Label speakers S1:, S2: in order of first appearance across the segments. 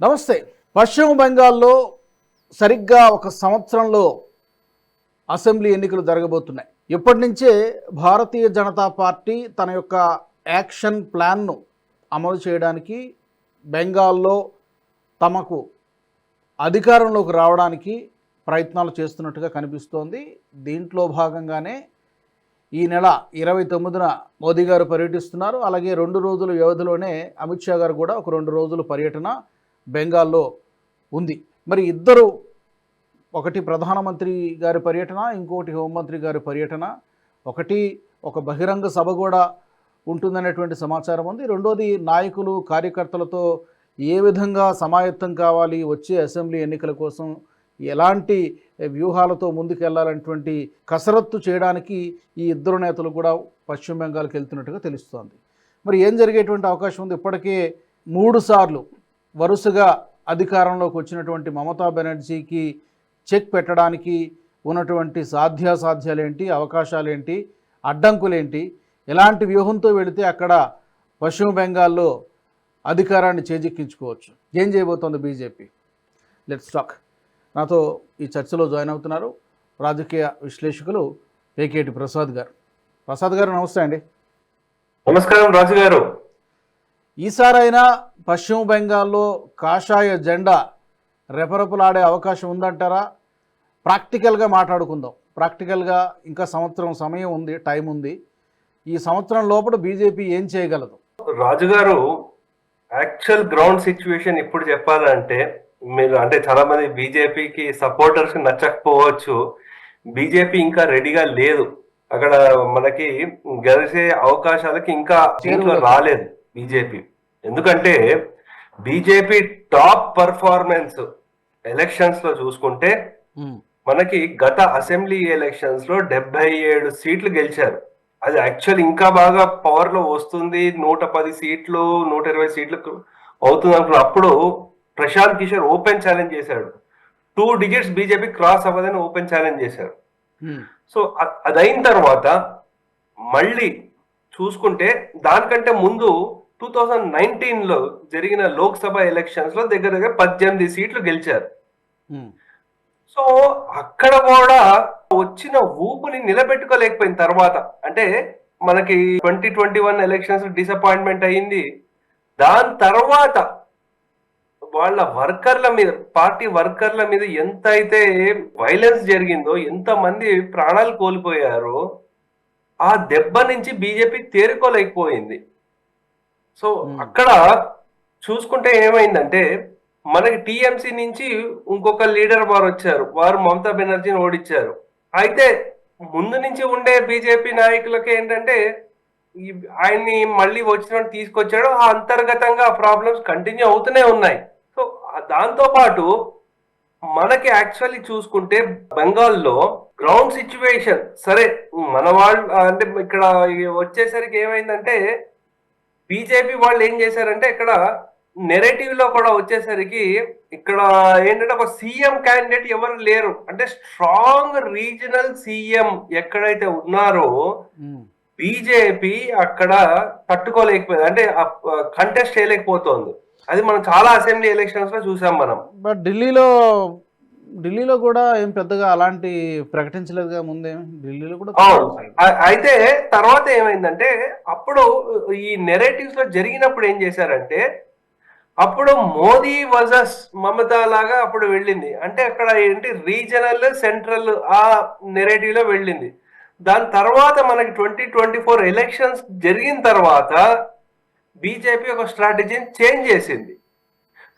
S1: నమస్తే. పశ్చిమ బెంగాల్లో సరిగ్గా ఒక సంవత్సరంలో అసెంబ్లీ ఎన్నికలు జరగబోతున్నాయి. ఇప్పటి నుంచే భారతీయ జనతా పార్టీ తన యొక్క యాక్షన్ ప్లాన్ను అమలు చేయడానికి బెంగాల్లో తమకు అధికారంలోకి రావడానికి ప్రయత్నాలు చేస్తున్నట్టుగా కనిపిస్తోంది. దీంట్లో భాగంగానే ఈ నెల ఇరవై తొమ్మిదిన మోదీ గారు పర్యటిస్తున్నారు. అలాగే రెండు రోజుల వ్యవధిలోనే అమిత్ షా గారు కూడా ఒక రెండు రోజుల పర్యటన బెంగాల్లో ఉంది. మరి ఇద్దరు ఒకటి ప్రధానమంత్రి గారి పర్యటన ఇంకోటి హోంమంత్రి గారి పర్యటన. ఒకటి ఒక బహిరంగ సభ కూడా ఉంటుందనేటువంటి సమాచారం ఉంది. రెండోది నాయకులు కార్యకర్తలతో ఏ విధంగా సమాయత్తం కావాలి వచ్చే అసెంబ్లీ ఎన్నికల కోసం ఎలాంటి వ్యూహాలతో ముందుకెళ్ళాలనేటువంటి కసరత్తు చేయడానికి ఈ ఇద్దరు నేతలు కూడా పశ్చిమ బెంగాల్కి వెళ్తున్నట్టుగా తెలుస్తోంది. మరి ఏం జరిగేటువంటి అవకాశం ఉంది? ఇప్పటికే మూడు సార్లు వరుసగా అధికారంలోకి వచ్చినటువంటి మమతా బెనర్జీకి చెక్ పెట్టడానికి ఉన్నటువంటి సాధ్యాసాధ్యాలేంటి అవకాశాలేంటి అడ్డంకులేంటి ఎలాంటి వ్యూహంతో వెళితే అక్కడ పశ్చిమ బెంగాల్లో అధికారాన్ని చేజిక్కించుకోవచ్చు. ఏం చేయబోతోంది బీజేపీ? లెట్స్ టాక్ నాతో ఈ చర్చలో జాయిన్ అవుతున్నారు రాజకీయ విశ్లేషకులు పేకేటి ప్రసాద్ గారు. ప్రసాద్ గారు నమస్తే అండి.
S2: నమస్కారం రాజు గారు.
S1: ఈసారైనా పశ్చిమ బెంగాల్లో కాషాయ జెండా రెపరెపలాడే అవకాశం ఉందంటారా? ప్రాక్టికల్గా మాట్లాడుకుందాం. ప్రాక్టికల్గా ఇంకా సంవత్సరం సమయం ఉంది టైం ఉంది. ఈ సంవత్సరం లోపల బీజేపీ ఏం చేయగలదు?
S2: రాజు గారు యాక్చువల్ గ్రౌండ్ సిచ్యువేషన్ ఇప్పుడు చెప్పాలంటే మీరు అంటే చాలా మంది బీజేపీకి సపోర్టర్స్ నచ్చకపోవచ్చు. బీజేపీ ఇంకా రెడీగా లేదు. అక్కడ మనకి గెలిచే అవకాశాలకి ఇంకా రాలేదు. బీజేపీ. ఎందుకంటే బీజేపీ టాప్ పర్ఫార్మెన్స్ ఎలక్షన్స్లో చూసుకుంటే మనకి గత అసెంబ్లీ ఎలక్షన్స్లో డెబ్బై ఏడు సీట్లు గెలిచారు. అది యాక్చువల్ ఇంకా బాగా పవర్లో వస్తుంది. నూట పది సీట్లు నూట ఇరవై సీట్లు అవుతుంది అనుకున్న అప్పుడు ప్రశాంత్ కిషోర్ ఓపెన్ ఛాలెంజ్ చేశాడు. టూ డిజిట్స్ బీజేపీ క్రాస్ అవ్వదని ఓపెన్ ఛాలెంజ్ చేశారు. సో అదైన తర్వాత మళ్ళీ చూసుకుంటే దానికంటే ముందు టూ థౌజండ్ నైన్టీన్లో జరిగిన లోక్సభ ఎలక్షన్స్లో దగ్గర దగ్గర పద్దెనిమిది సీట్లు గెలిచారు. సో అక్కడ కూడా వచ్చిన ఊపుని నిలబెట్టుకోలేకపోయిన తర్వాత అంటే మనకి twenty twenty one elections disappointment అయ్యింది దాని తర్వాత వాళ్ళ వర్కర్ల మీద పార్టీ వర్కర్ల మీద ఎంత అయితే వైలెన్స్ జరిగిందో ఎంత మంది ప్రాణాలు కోల్పోయారో ఆ దెబ్బ నుంచి బీజేపీ తేరుకోలేకపోయింది. సో. అక్కడ చూసుకుంటే ఏమైందంటే మనకి టిఎంసి నుంచి ఇంకొక లీడర్ వారు వచ్చారు. వారు మమతా బెనర్జీని ఓడించారు. అయితే ముందు నుంచి ఉండే బీజేపీ నాయకులకి ఏంటంటే ఆయన్ని మళ్ళీ వచ్చిన తీసుకొచ్చాడు. ఆ అంతర్గతంగా ప్రాబ్లమ్స్ కంటిన్యూ అవుతూనే ఉన్నాయి. సో దాంతో పాటు మనకి యాక్చువల్లీ చూసుకుంటే బెంగాల్లో గ్రౌండ్ సిచ్యువేషన్ సరే మన వాళ్ళు అంటే ఇక్కడ వచ్చేసరికి ఏమైందంటే బీజేపీ వాళ్ళు ఏం చేశారంటే ఇక్కడ నెరేటివ్లో కూడా వచ్చేసరికి ఇక్కడ ఏంటంటే ఒక సీఎం క్యాండిడేట్ ఎవరు లేరు. అంటే స్ట్రాంగ్ రీజనల్ సీఎం ఎక్కడైతే ఉన్నారో బీజేపీ అక్కడ తట్టుకోలేకపోయింది. అంటే కంటెస్ట్ చేయలేకపోతుంది. అది మనం చాలా అసెంబ్లీ ఎలక్షన్స్లో చూసాం మనం.
S1: బట్ ఢిల్లీలో ఢిల్లీలో కూడా ఏం పెద్దగా అలాంటి ప్రకటించలేదుగా ముందే? ఢిల్లీలో కూడా
S2: అయితే తర్వాత ఏమైందంటే అప్పుడు ఈ నెరేటివ్స్లో జరిగినప్పుడు ఏం చేశారంటే అప్పుడు మోదీ వర్సెస్ మమతా లాగా అప్పుడు వెళ్ళింది. అంటే అక్కడ ఏంటి రీజనల్ సెంట్రల్ ఆ నెరేటివ్లో వెళ్ళింది. దాని తర్వాత మనకి ట్వంటీ ట్వంటీ ఫోర్ ఎలక్షన్స్ జరిగిన తర్వాత బీజేపీ ఒక స్ట్రాటజీని చేంజ్ చేసింది.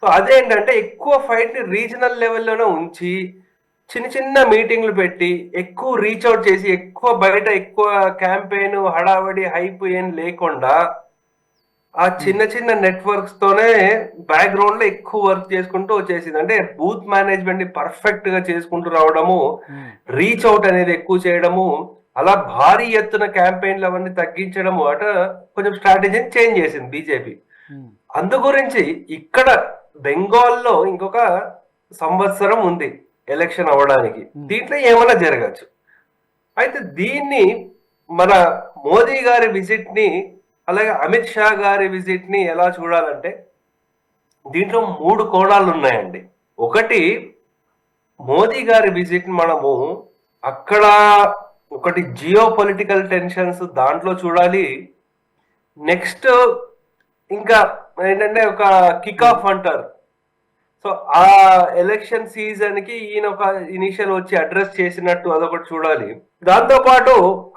S2: సో అదేంటంటే ఎక్కువ ఫైట్ని రీజనల్ లెవెల్లోనే ఉంచి చిన్న చిన్న మీటింగ్లు పెట్టి ఎక్కువ రీచ్ అవుట్ చేసి ఎక్కువ బయట ఎక్కువ క్యాంపెయిన్ హడావడి హైప్ ఏం లేకుండా ఆ చిన్న చిన్న నెట్వర్క్స్ తోనే బ్యాక్గ్రౌండ్లో ఎక్కువ వర్క్ చేసుకుంటూ వచ్చేసింది. అంటే బూత్ మేనేజ్మెంట్ని పర్ఫెక్ట్గా చేసుకుంటూ రావడము రీచ్ అవుట్ అనేది ఎక్కువ చేయడము అలా భారీ ఎత్తున క్యాంపెయిన్లు అవన్నీ తగ్గించడము అట కొంచెం స్ట్రాటజీని చేంజ్ చేసింది బీజేపీ. అందు గురించి ఇక్కడ బెంగాల్లో ఇంకొక సంవత్సరం ఉంది ఎలక్షన్ అవ్వడానికి. దీంట్లో ఏమైనా జరగచ్చు. అయితే దీన్ని మన మోదీ గారి విజిట్ని అలాగే అమిత్ షా గారి విజిట్ని ఎలా చూడాలంటే దీంట్లో మూడు కోణాలు ఉన్నాయండి. ఒకటి మోదీ గారి విజిట్ మనము అక్కడ ఒకటి జియో పొలిటికల్ టెన్షన్స్ దాంట్లో చూడాలి. నెక్స్ట్ ఇంకా ఏంటంటే ఒక కిక్ ఆఫ్ అంటారు సో ఆ ఎలక్షన్ సీజన్కి ఈయన ఒక ఇనిషియల్ వచ్చి అడ్రస్ చేసినట్టు అదొకటి చూడాలి. దాంతో పాటు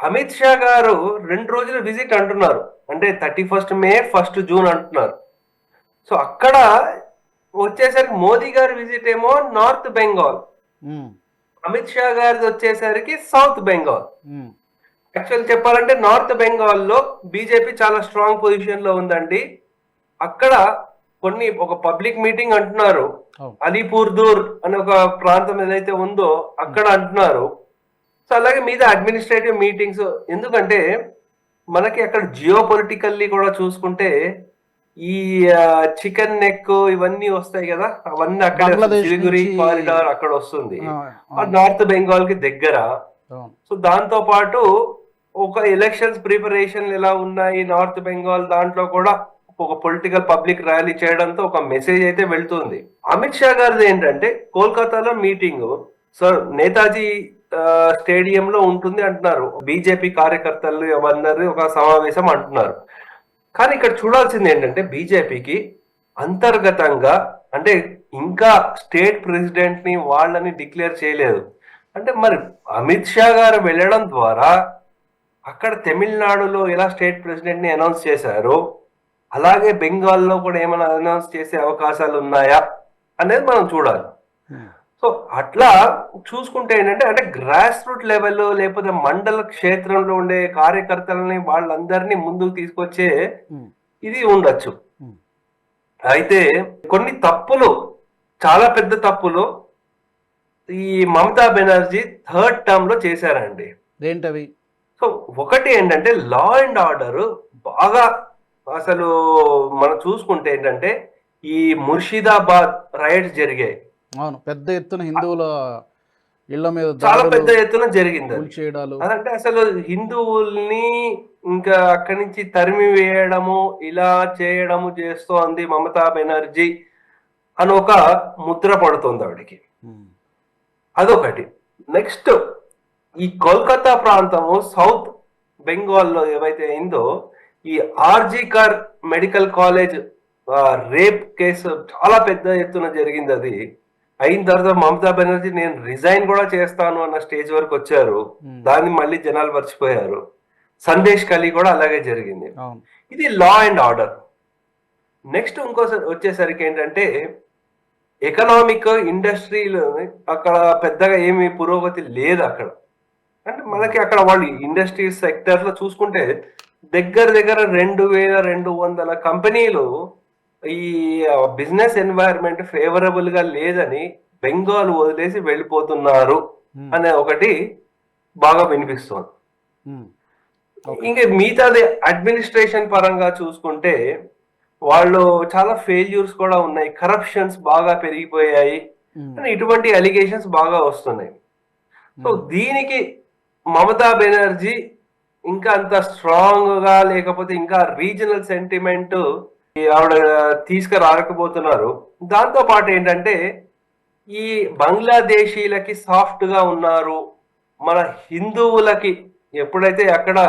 S2: అమిత్ షా గారు రెండు రోజుల విజిట్ అంటున్నారు. అంటే thirty first May first June అంటున్నారు. సో అక్కడ వచ్చేసరికి మోదీ గారి విజిట్ ఏమో నార్త్ బెంగాల్
S1: ఉమ్,
S2: అమిత్ షా గారిది వచ్చేసరికి సౌత్ బెంగాల్ యాక్చువల్ చెప్పాలంటే నార్త్ బెంగాల్లో బీజేపీ చాలా స్ట్రాంగ్ పొజిషన్లో ఉందండి. అక్కడ కొన్ని ఒక పబ్లిక్ మీటింగ్ అంటున్నారు.
S1: అవును.
S2: అలీపూర్ దూర్ అనే ఒక ప్రాంతం ఏదైతే ఉందో అక్కడ అంటున్నారు. సో అలాగే మీద అడ్మినిస్ట్రేటివ్ మీటింగ్స్ ఎందుకంటే మనకి అక్కడ జియో పొలిటికల్లీ కూడా చూసుకుంటే ఈ చికెన్ నెక్ ఇవన్నీ వస్తాయి కదా అవన్నీ అక్కడ సిలిగురి కారిడార్ అక్కడ వస్తుంది. నార్త్ బెంగాల్కి దగ్గర. సో దాంతో పాటు ఒక ఎలక్షన్స్ ప్రిపరేషన్ ఎలా ఉన్నాయి నార్త్ బెంగాల్ దాంట్లో కూడా ఒక పొలిటికల్ పబ్లిక్ ర్యాలీ చేయడంతో ఒక మెసేజ్ అయితే వెళ్తుంది. అమిత్ షా గారిది ఏంటంటే కోల్కతాలో మీటింగ్ సో నేతాజీ స్టేడియం లో ఉంటుంది అంటున్నారు. బీజేపీ కార్యకర్తలు ఎవరన్నారు ఒక సమావేశం అంటున్నారు. కానీ ఇక్కడ చూడాల్సింది ఏంటంటే బీజేపీకి అంతర్గతంగా అంటే ఇంకా స్టేట్ ప్రెసిడెంట్ని వాళ్ళని డిక్లేర్ చేయలేదు. అంటే మరి అమిత్ షా గారు వెళ్ళడం ద్వారా అక్కడ తమిళనాడులో ఎలా స్టేట్ ప్రెసిడెంట్ని అనౌన్స్ చేశారో అలాగే బెంగాల్లో కూడా ఏమైనా అనౌన్స్ చేసే అవకాశాలు ఉన్నాయా అనేది మనం చూడాలి. సో అట్లా చూసుకుంటే ఏంటంటే అంటే గ్రాస్ రూట్ లెవెల్ లేకపోతే మండల క్షేత్రంలో ఉండే కార్యకర్తలని వాళ్ళందరినీ ముందుకు తీసుకొచ్చే ఇది ఉండొచ్చు. అయితే కొన్ని తప్పులు చాలా పెద్ద తప్పులు ఈ మమతా బెనర్జీ థర్డ్ టర్మ్లో చేశారండి.
S1: ఏంటవి?
S2: సో ఒకటి ఏంటంటే లా అండ్ ఆర్డర్ బాగా అసలు మనం చూసుకుంటే ఏంటంటే ఈ ముర్షిదాబాద్ రైడ్స్ జరిగాయి.
S1: అవును పెద్ద ఎత్తున హిందువుల ఇళ్ళ మీద
S2: చాలా పెద్ద ఎత్తున జరిగింది అదంటే అసలు హిందువుల్ని ఇంకా అక్కడి నుంచి తరిమి వేయడము ఇలా చేయడము చేస్తోంది మమతా బెనర్జీ అని ఒక ముద్ర పడుతుంది ఆవిడికి. అదొకటి. నెక్స్ట్ ఈ కోల్కతా ప్రాంతము సౌత్ బెంగాల్లో ఏవైతే అయిందో ఈ RG Kar medical college rape case చాలా పెద్ద ఎత్తున జరిగింది అది. అయిన తర్వాత మమతా బెనర్జీ నేను రిజైన్ కూడా చేస్తాను అన్న స్టేజ్ వరకు వచ్చారు. దాన్ని మళ్ళీ జనాలు మర్చిపోయారు. సందేశ్ కలి కూడా అలాగే జరిగింది. ఇది లా అండ్ ఆర్డర్. నెక్స్ట్ ఇంకోసారి వచ్చేసరికి ఏంటంటే ఎకనామిక్ ఇండస్ట్రీలు అక్కడ పెద్దగా ఏమి పురోగతి లేదు అక్కడ. అంటే మనకి అక్కడ వాళ్ళు ఇండస్ట్రీ సెక్టర్లో చూసుకుంటే దగ్గర దగ్గర రెండు వేల రెండు వందల కంపెనీలు ఈ బిజినెస్ ఎన్వైరన్మెంట్ ఫేవరబుల్గా లేదని బెంగాల్ వదిలేసి వెళ్ళిపోతున్నారు అనే ఒకటి బాగా వినిపిస్తుంది. ఇంకా మిగతాది అడ్మినిస్ట్రేషన్ పరంగా చూసుకుంటే వాళ్ళు చాలా ఫెయిల్యూర్స్ కూడా ఉన్నాయి. కరప్షన్స్ బాగా పెరిగిపోయాయి. ఇటువంటి అలిగేషన్స్ బాగా వస్తున్నాయి. సో దీనికి మమతా బెనర్జీ ఇంకా అంత స్ట్రాంగ్గా లేకపోతే ఇంకా రీజనల్ సెంటిమెంట్ ఆవిడ తీసుకురాకపోతున్నారు. దాంతో పాటు ఏంటంటే ఈ బంగ్లాదేశీలకి సాఫ్ట్గా ఉన్నారు. మన హిందువులకి ఎప్పుడైతే అక్కడ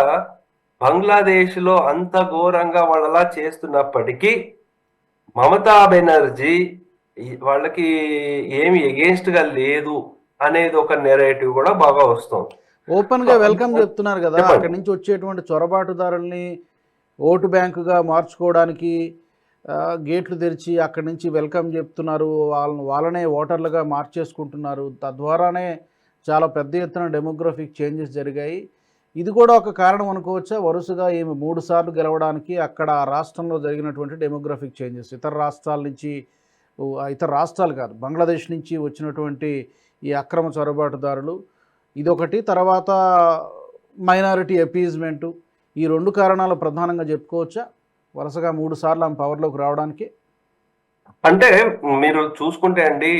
S2: బంగ్లాదేశ్లో అంత ఘోరంగా వాళ్ళలా చేస్తున్నప్పటికీ మమతా బెనర్జీ వాళ్ళకి ఏమి ఎగేన్స్ట్గా లేదు అనేది ఒక నెరేటివ్ కూడా బాగా వస్తుంది.
S1: ఓపెన్గా వెల్కమ్ చెప్తున్నారు కదా. అక్కడి నుంచి వచ్చేటువంటి చొరబాటుదారుల్ని ఓటు బ్యాంకుగా మార్చుకోవడానికి గేట్లు తెరిచి అక్కడి నుంచి వెల్కమ్ చెప్తున్నారు. వాళ్ళని వాళ్ళనే ఓటర్లుగా మార్చేసుకుంటున్నారు. తద్వారానే చాలా పెద్ద ఎత్తున డెమోగ్రఫిక్ చేంజెస్ జరిగాయి. ఇది కూడా ఒక కారణం అనుకోవచ్చా? వరుసగా ఈమె మూడు సార్లు గెలవడానికి అక్కడ ఆ రాష్ట్రంలో జరిగినటువంటి డెమోగ్రఫిక్ చేంజెస్ ఇతర రాష్ట్రాల నుంచి ఇతర రాష్ట్రాలు కాదు బంగ్లాదేశ్ నుంచి వచ్చినటువంటి ఈ అక్రమ చొరబాటుదారులు ఇదొకటి. తర్వాత మైనారిటీ అపీజ్మెంటు. ఈ రెండు కారణాలు ప్రధానంగా చెప్పుకోవచ్చా? వరుసగా మూడు సార్లు ఆమె పవర్లోకి రావడానికి.
S2: అంటే మీరు చూసుకుంటే అండి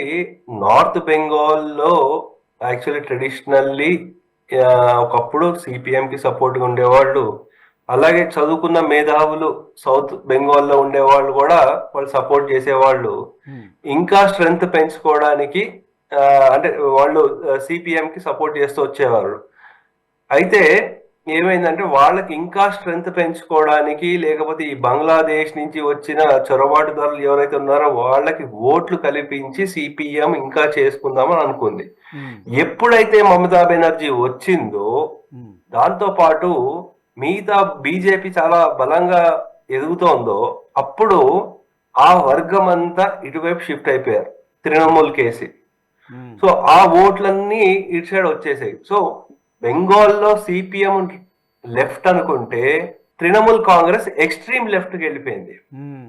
S2: నార్త్ బెంగాల్లో యాక్చువల్లీ ట్రెడిషనల్లీ ఒకప్పుడు సిపిఎం కి సపోర్ట్గా ఉండేవాళ్ళు అలాగే చదువుకున్న మేధావులు సౌత్ బెంగాల్లో ఉండేవాళ్ళు కూడా వాళ్ళు సపోర్ట్ చేసేవాళ్ళు. ఇంకా స్ట్రెంగ్త్ పెంచుకోవడానికి అంటే వాళ్ళు సిపిఎం కి సపోర్ట్ చేస్తూ వచ్చేవారు. అయితే ఏమైందంటే వాళ్ళకి ఇంకా స్ట్రెంగ్త్ పెంచుకోవడానికి లేకపోతే ఈ బంగ్లాదేశ్ నుంచి వచ్చిన చొరబాటుదారులు ఎవరైతే ఉన్నారో వాళ్ళకి ఓట్లు కల్పించి సిపిఎం ఇంకా చేసుకుందామని అనుకుంది.
S1: ఉమ్,
S2: ఎప్పుడైతే మమతా బెనర్జీ వచ్చిందో
S1: ఉమ్,
S2: దాంతో పాటు మిగతా బీజేపీ చాలా బలంగా ఎదుగుతోందో అప్పుడు ఆ వర్గం అంతా ఇటువైపు షిఫ్ట్ అయిపోయారు. తృణమూల్ కేసి. సో ఆ ఓట్లన్నీ ఇటు సైడ్ వచ్చేసాయి. సో బెంగాల్లో సిపిఎం లెఫ్ట్ అనుకుంటే తృణమూల్ కాంగ్రెస్ ఎక్స్ట్రీమ్ లెఫ్ట్కి వెళ్ళిపోయింది.
S1: ఉమ్,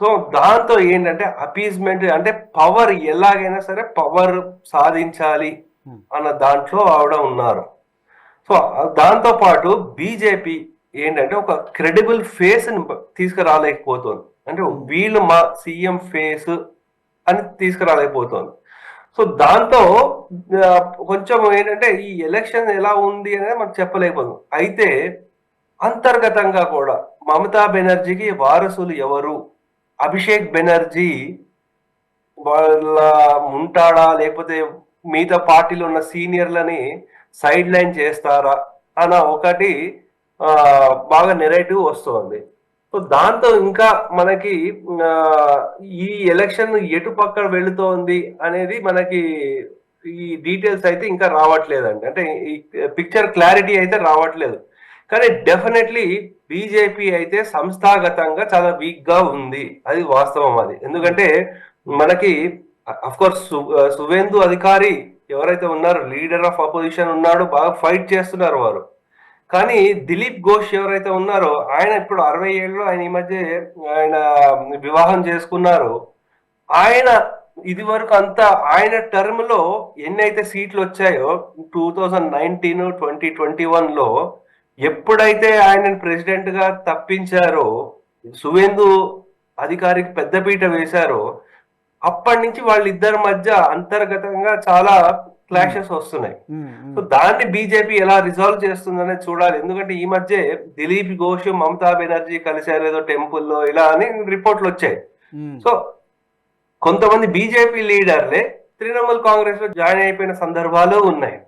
S2: సో దాంతో ఏంటంటే అపీజ్మెంట్ అంటే పవర్ ఎలాగైనా సరే పవర్ సాధించాలి
S1: Hmm.
S2: అన్న దాంట్లో ఆవిడ ఉన్నారు. సో దాంతో పాటు బీజేపీ ఏంటంటే ఒక క్రెడిబుల్ ఫేస్ని తీసుకురాలేకపోతుంది. అంటే వీళ్ళు మా సీఎం ఫేస్ అని తీసుకురాలేకపోతుంది. సో దాంతో కొంచెం ఏంటంటే ఈ ఎలక్షన్ ఎలా ఉంది అనేది మనం చెప్పలేకపోతుంది అయితే అంతర్గతంగా కూడా మమతా బెనర్జీకి వారసులు ఎవరు? అభిషేక్ బెనర్జీ వాళ్ళ ఉంటాడా? లేకపోతే మిగతా పార్టీలో ఉన్న సీనియర్లని సైడ్ లైన్ చేస్తారా? అన్న ఒకటి బాగా నెరేటివ్ వస్తుంది. సో దాంతో ఇంకా మనకి ఈ ఎలక్షన్ ఎటు పక్క వెళుతోంది అనేది మనకి ఈ డీటెయిల్స్ అయితే ఇంకా రావట్లేదండి. అంటే ఈ పిక్చర్ క్లారిటీ అయితే రావట్లేదు. కానీ డెఫినెట్లీ బీజేపీ అయితే సంస్థాగతంగా చాలా వీక్గా ఉంది. అది వాస్తవం అది. ఎందుకంటే మనకి అఫ్ కోర్స్ సువేందు అధికారి ఎవరైతే ఉన్నారో లీడర్ ఆఫ్ అపోజిషన్ ఉన్నాడు బాగా ఫైట్ చేస్తున్నారు వారు. కానీ దిలీప్ ఘోష్ ఎవరైతే ఉన్నారో ఆయన ఇప్పుడు అరవై ఏళ్ళు ఆయన ఈ మధ్య ఆయన వివాహం చేసుకున్నారు. ఆయన ఇది వరకు అంతా ఆయన టర్మ్లో ఎన్నైతే సీట్లు వచ్చాయో two thousand nineteen twenty twenty వన్లో ఎప్పుడైతే ఆయన ప్రెసిడెంట్గా తప్పించారో సువేందు అధికారికి పెద్దపీట వేశారో అప్పటి నుంచి వాళ్ళిద్దరి మధ్య అంతర్గతంగా చాలా క్లాషెస్ వస్తున్నాయి. సో దాన్ని బీజేపీ ఎలా రిజాల్వ్ చేస్తుందనేది చూడాలి. ఎందుకంటే ఈ మధ్య దిలీప్ ఘోష్ మమతా బెనర్జీ కలిశారు ఏదో టెంపుల్లో ఇలా అని రిపోర్ట్లు వచ్చాయి. సో కొంతమంది బీజేపీ లీడర్లే తృణమూల్ కాంగ్రెస్లో జాయిన్ అయిపోయిన సందర్భాలు ఉన్నాయి.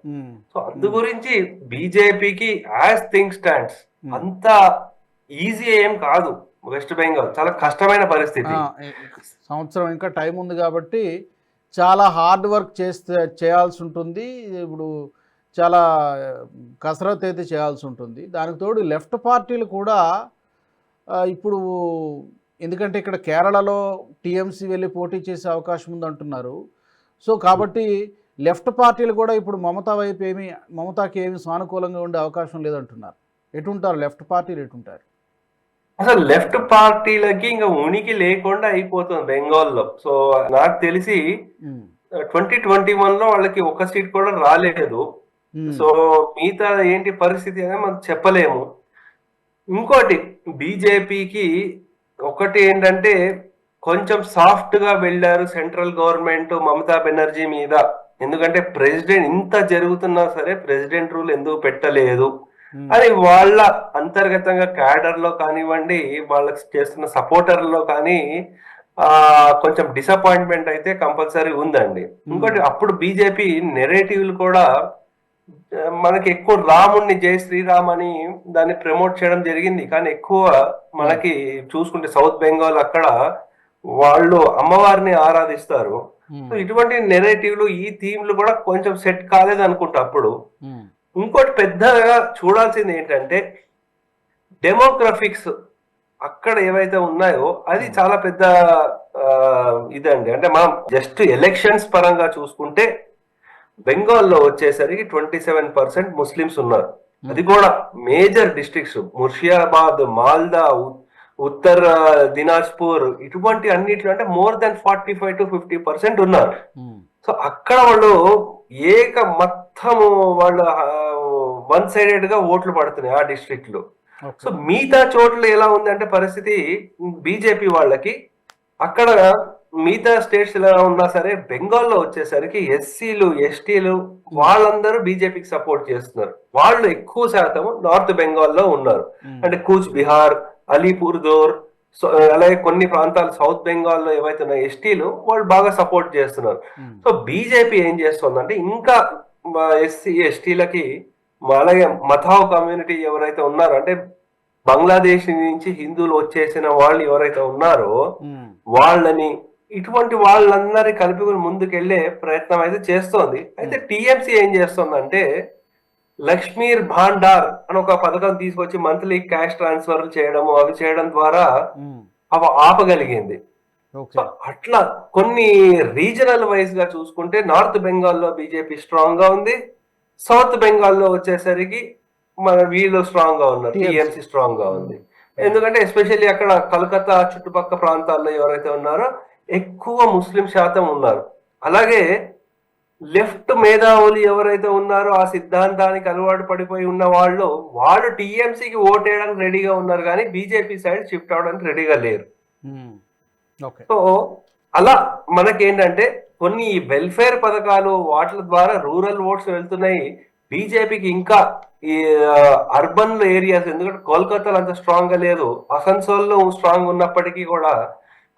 S2: సో అందు గురించి బీజేపీకి యాజ్ థింగ్ స్టాండ్స్. అంత ఈజీ ఏం కాదు వెస్ట్ బెంగాల్. చాలా కష్టమైన పరిస్థితి.
S1: సంవత్సరం ఇంకా టైం ఉంది కాబట్టి చాలా హార్డ్ వర్క్ చేస్తే చేయాల్సి ఉంటుంది. ఇప్పుడు చాలా కసరత్ అయితే చేయాల్సి ఉంటుంది. దానికి తోడు లెఫ్ట్ పార్టీలు కూడా ఇప్పుడు ఎందుకంటే ఇక్కడ కేరళలో టీఎంసీ వెళ్ళి పోటీ చేసే అవకాశం ఉంది అంటున్నారు సో కాబట్టి లెఫ్ట్ పార్టీలు కూడా ఇప్పుడు మమతా వైపు ఏమి మమతాకి ఏమి సానుకూలంగా ఉండే అవకాశం లేదంటున్నారు. ఎటుంటారు? లెఫ్ట్ పార్టీలు ఎటుంటారు?
S2: అసలు లెఫ్ట్ పార్టీలకి ఇంకా ఉనికి లేకుండా అయిపోతుంది బెంగాల్లో. సో నాకు తెలిసి ట్వంటీ ట్వంటీ వన్లో వాళ్ళకి ఒక సీట్ కూడా రాలేదు. సో మిగతా ఏంటి పరిస్థితి అనేది మనం చెప్పలేము. ఇంకోటి బీజేపీకి ఒకటి ఏంటంటే కొంచెం సాఫ్ట్గా వెళ్ళారు సెంట్రల్ గవర్నమెంట్ మమతా బెనర్జీ మీద. ఎందుకంటే ప్రెసిడెంట్ ఇంత జరుగుతున్నా సరే ప్రెసిడెంట్ రూల్ ఎందుకు పెట్టలేదు? అని వాళ్ళ అంతర్గతంగా క్యాడర్లో కానివ్వండి వాళ్ళకి చేస్తున్న సపోర్టర్లో కానీ ఆ కొంచెం డిసప్పాయింట్మెంట్ అయితే కంపల్సరీ ఉందండి. ఇంకోటి అప్పుడు బీజేపీ నెరేటివ్లు కూడా మనకి ఎక్కువ రాముణ్ణి జై శ్రీరామ్ అని దాన్ని ప్రమోట్ చేయడం జరిగింది. కానీ ఎక్కువ మనకి చూసుకుంటే సౌత్ బెంగాల్ అక్కడ వాళ్ళు అమ్మవారిని ఆరాధిస్తారు. ఇటువంటి నెరేటివ్లు ఈ థీమ్లు కూడా కొంచెం సెట్ కాలేదు అనుకుంటా అప్పుడు ఇంకోటి పెద్దగా చూడాల్సింది ఏంటంటే డెమోగ్రఫిక్స్ అక్కడ ఏవైతే ఉన్నాయో అది చాలా పెద్ద ఇదండి. అంటే మనం జస్ట్ ఎలక్షన్స్ పరంగా చూసుకుంటే బెంగాల్లో వచ్చేసరికి ట్వంటీ సెవెన్ పర్సెంట్ ముస్లిమ్స్ ఉన్నారు. అది కూడా మేజర్ డిస్ట్రిక్ట్స్ ముర్షియాబాద్ మాల్దా ఉత్తర్ దినాజ్పూర్ ఇటువంటి అన్నిట్లో అంటే more than forty five to fifty percent ఉన్నారు.
S1: ఉమ్,
S2: సో అక్కడ వాళ్ళు ఏక మొత్తము వాళ్ళ వన్ సైడెడ్గా ఓట్లు పడుతున్నాయి ఆ
S1: డిస్ట్రిక్ట్లో.
S2: సో మిగతా చోట్ల ఎలా ఉందంటే పరిస్థితి బీజేపీ వాళ్ళకి. అక్కడ మిగతా స్టేట్స్ ఎలా ఉన్నా సరే బెంగాల్లో వచ్చేసరికి ఎస్సీలు ఎస్టీలు వాళ్ళందరూ బీజేపీకి సపోర్ట్ చేస్తున్నారు. వాళ్ళు ఎక్కువ శాతం నార్త్ బెంగాల్లో ఉన్నారు. అంటే కూచ్ బిహార్ అలీపూర్ దోర్ సో అలాగే కొన్ని ప్రాంతాలు సౌత్ బెంగాల్లో ఏవైతే ఉన్నాయో ఎస్టీలు వాళ్ళు బాగా సపోర్ట్ చేస్తున్నారు. సో బీజేపీ ఏం చేస్తుందంటే ఇంకా ఎస్సీ ఎస్టీలకి అలాగే మథావ్ కమ్యూనిటీ ఎవరైతే ఉన్నారో అంటే బంగ్లాదేశ్ నుంచి హిందువులు వచ్చేసిన వాళ్ళు ఎవరైతే ఉన్నారో వాళ్ళని ఇటువంటి వాళ్ళందరి కలుపుకొని ముందుకెళ్ళే ప్రయత్నం అయితే చేస్తోంది. అయితే టిఎంసీ ఏం చేస్తుందంటే లక్ష్మీర్ భాండార్ అని ఒక పథకం తీసుకొచ్చి మంత్లీ క్యాష్ ట్రాన్స్ఫర్ చేయడము అవి చేయడం ద్వారా అవి ఆపగలిగింది. అట్లా కొన్ని రీజనల్ వైజ్గా చూసుకుంటే నార్త్ బెంగాల్లో బీజేపీ స్ట్రాంగ్గా ఉంది. సౌత్ బెంగాల్లో వచ్చేసరికి మన వీళ్ళు స్ట్రాంగ్గా ఉన్నారు. టీఎంసీ. స్ట్రాంగ్గా ఉంది. ఎందుకంటే ఎస్పెషల్లీ అక్కడ కలకత్తా చుట్టుపక్కల ప్రాంతాల్లో ఎవరైతే ఉన్నారో ఎక్కువ ముస్లిం శాతం ఉన్నారు. అలాగే లెఫ్ట్ మేధావులు ఎవరైతే ఉన్నారో ఆ సిద్ధాంతానికి అలవాటు పడిపోయి ఉన్న వాళ్ళు వాళ్ళు టీఎంసీకి ఓటేయడానికి రెడీగా ఉన్నారు కానీ బీజేపీ సైడ్ షిఫ్ట్ అవడానికి రెడీగా లేరు.
S1: ఓకే
S2: సో అలా మనకేంటంటే కొన్ని వెల్ఫేర్ పథకాలు వాటి ద్వారా రూరల్ ఓట్స్ వెళ్తున్నాయి. బీజేపీకి ఇంకా ఈ అర్బన్ ఏరియాస్ ఎందుకంటే కోల్కతాలో అంత స్ట్రాంగ్గా లేదు. అసన్సోల్లో స్ట్రాంగ్ ఉన్నప్పటికీ కూడా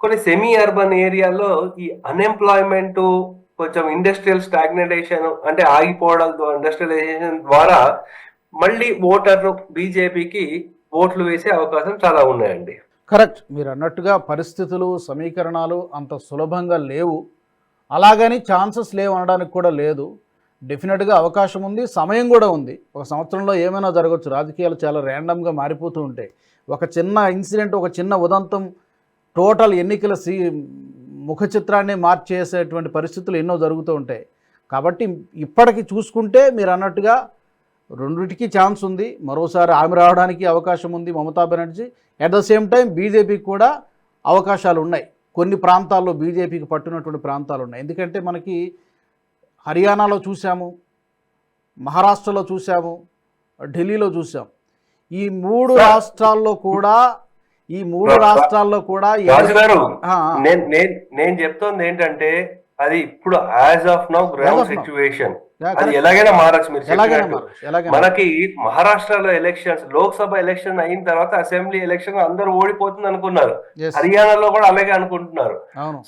S2: కొన్ని సెమీ అర్బన్ ఏరియాలో ఈ అన్ఎంప్లాయ్మెంట్ కొంచెం ఇండస్ట్రియల్ స్టాగ్నేషన్ అంటే ఆగిపోవడం ఇండస్ట్రియలైజేషన్ ద్వారా మళ్ళీ ఓటర్లు బీజేపీకి ఓట్లు వేసే అవకాశం చాలా ఉన్నాయండి.
S1: కరెక్ట్. మీరు అన్నట్టుగా పరిస్థితులు సమీకరణాలు అంత సులభంగా లేవు. అలాగని ఛాన్సెస్ లేవు అనడానికి కూడా లేదు. డెఫినెట్గా అవకాశం ఉంది సమయం కూడా ఉంది. ఒక సంవత్సరంలో ఏమైనా జరగవచ్చు రాజకీయాలు చాలా ర్యాండమ్గా మారిపోతూ ఉంటాయి. ఒక చిన్న ఇన్సిడెంట్ ఒక చిన్న ఉదంతం టోటల్ ఎన్నికల సీ ముఖ చిత్రాన్ని మార్చేసేటువంటి పరిస్థితులు ఎన్నో జరుగుతూ ఉంటాయి. కాబట్టి ఇప్పటికి చూసుకుంటే మీరు అన్నట్టుగా రెండిటికి ఛాన్స్ ఉంది. మరోసారి ఆమె రావడానికి అవకాశం ఉంది Mamata Banerjee. At the same time బీజేపీకి కూడా అవకాశాలు ఉన్నాయి. కొన్ని ప్రాంతాల్లో బీజేపీకి పట్టున్నటువంటి ప్రాంతాలు ఉన్నాయి. ఎందుకంటే మనకి హర్యానాలో చూసాము మహారాష్ట్రలో చూసాము ఢిల్లీలో చూసాం ఈ మూడు రాష్ట్రాల్లో కూడా ఈ మూడు రాష్ట్రాల్లో కూడా
S2: నేను చెప్తోంది ఏంటంటే అది ఇప్పుడు as of now ground. Situation అది. ఎలాగైనా మారచ్చు మీరు మనకి మహారాష్ట్రలో ఎలక్షన్స్ లోక్సభ ఎలక్షన్ అయిన తర్వాత అసెంబ్లీ ఎలక్షన్ అందరూ ఓడిపోతుంది అనుకున్నారు. హర్యానాలో కూడా అలాగే అనుకుంటున్నారు.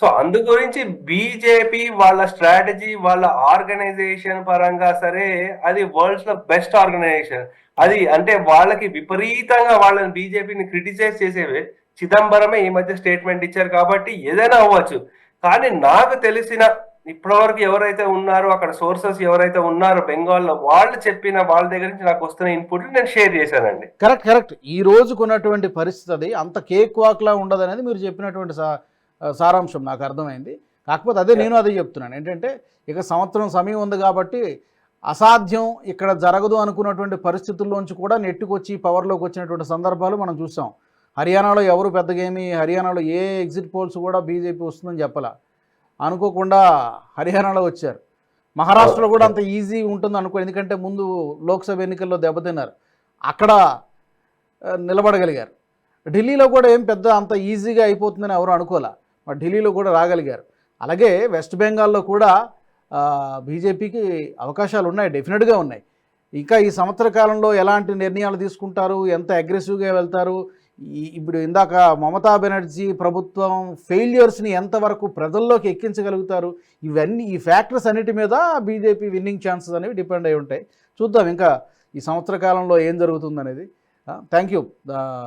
S2: సో అందు గురించి బీజేపీ వాళ్ళ స్ట్రాటజీ వాళ్ళ ఆర్గనైజేషన్ పరంగా సరే అది వరల్డ్స్లో బెస్ట్ ఆర్గనైజేషన్ అది అంటే వాళ్ళకి విపరీతంగా వాళ్ళని బీజేపీని క్రిటిసైజ్ చేసేవి. చిదంబరమే ఈ మధ్య స్టేట్మెంట్ ఇచ్చారు కాబట్టి ఏదైనా అవ్వచ్చు. కానీ నాకు తెలిసిన ఇప్పటివరకు ఎవరైతే ఉన్నారో అక్కడ సోర్సెస్ ఎవరైతే ఉన్నారో బెంగాల్లో వాళ్ళు చెప్పిన వాళ్ళ దగ్గర నుంచి నాకు వస్తున్న ఇన్పుట్ నేను షేర్ చేశానండి.
S1: కరెక్ట్ కరెక్ట్ ఈ రోజుకున్నటువంటి పరిస్థితి అది. అంత కేక్ వాక్లా ఉండదు అనేది మీరు చెప్పినటువంటి సారాంశం నాకు అర్థమైంది. కాకపోతే అదే నేను అదే చెప్తున్నాను. ఏంటంటే ఇక సంవత్సరం సమయం ఉంది కాబట్టి అసాధ్యం ఇక్కడ జరగదు అనుకున్నటువంటి పరిస్థితుల్లోంచి కూడా నెట్టుకొచ్చి పవర్లోకి వచ్చినటువంటి సందర్భాలు మనం చూసాం. హర్యానాలో ఎవరు పెద్దగా ఏమి హర్యానాలో ఏ ఎగ్జిట్ పోల్స్ కూడా బీజేపీ వస్తుందని చెప్పాల. అనుకోకుండా హర్యానాలో వచ్చారు. మహారాష్ట్రలో కూడా అంత ఈజీ ఉంటుంది అనుకో ఎందుకంటే ముందు లోక్సభ ఎన్నికల్లో దెబ్బతిన్నారు. అక్కడ నిలబడగలిగారు. ఢిల్లీలో కూడా ఏం పెద్ద అంత ఈజీగా అయిపోతుందని ఎవరు అనుకోలే. మరి ఢిల్లీలో కూడా రాగలిగారు. అలాగే వెస్ట్ బెంగాల్లో కూడా బీజేపీకి అవకాశాలు ఉన్నాయి డెఫినెట్గా ఉన్నాయి. ఇంకా ఈ సంవత్సర కాలంలో ఎలాంటి నిర్ణయాలు తీసుకుంటారు ఎంత అగ్రెసివ్గా వెళ్తారు ఇప్పుడు ఇందాక మమతా బెనర్జీ ప్రభుత్వం ఫెయిల్యూర్స్ని ఎంతవరకు ప్రజల్లోకి ఎక్కించగలుగుతారు? ఇవన్నీ ఈ ఫ్యాక్టర్స్ అన్నిటి మీద బీజేపీ విన్నింగ్ ఛాన్సెస్ అనేవి డిపెండ్ అయి ఉంటాయి. చూద్దాం ఇంకా ఈ సంవత్సర కాలంలో ఏం జరుగుతుంది అనేది. Thank you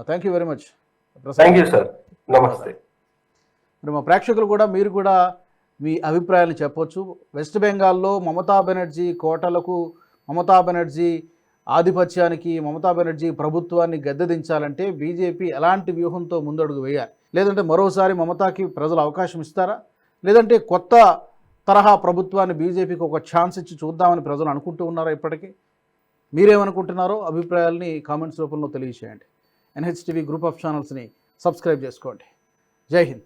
S1: thank you very much
S2: thank you sir నమస్తే.
S1: మరి మా ప్రేక్షకులు కూడా మీరు కూడా మీ అభిప్రాయాలు చెప్పొచ్చు. వెస్ట్ బెంగాల్లో మమతా బెనర్జీ కోటలకు మమతా బెనర్జీ ఆధిపత్యానికి మమతా బెనర్జీ ప్రభుత్వాన్ని గద్దెదించాలంటే బీజేపీ ఎలాంటి వ్యూహంతో ముందడుగు వేయాలి? లేదంటే మరోసారి మమతాకి ప్రజలు అవకాశం ఇస్తారా? లేదంటే కొత్త తరహా ప్రభుత్వాన్ని బీజేపీకి ఒక ఛాన్స్ ఇచ్చి చూద్దామని ప్రజలు అనుకుంటూ ఉన్నారా ఇప్పటికీ? మీరేమనుకుంటున్నారో అభిప్రాయాల్ని కామెంట్స్ రూపంలో తెలియజేయండి. ఎన్హెచ్టీవీ గ్రూప్ ఆఫ్ ఛానల్స్ని సబ్స్క్రైబ్ చేసుకోండి. జై హింద్.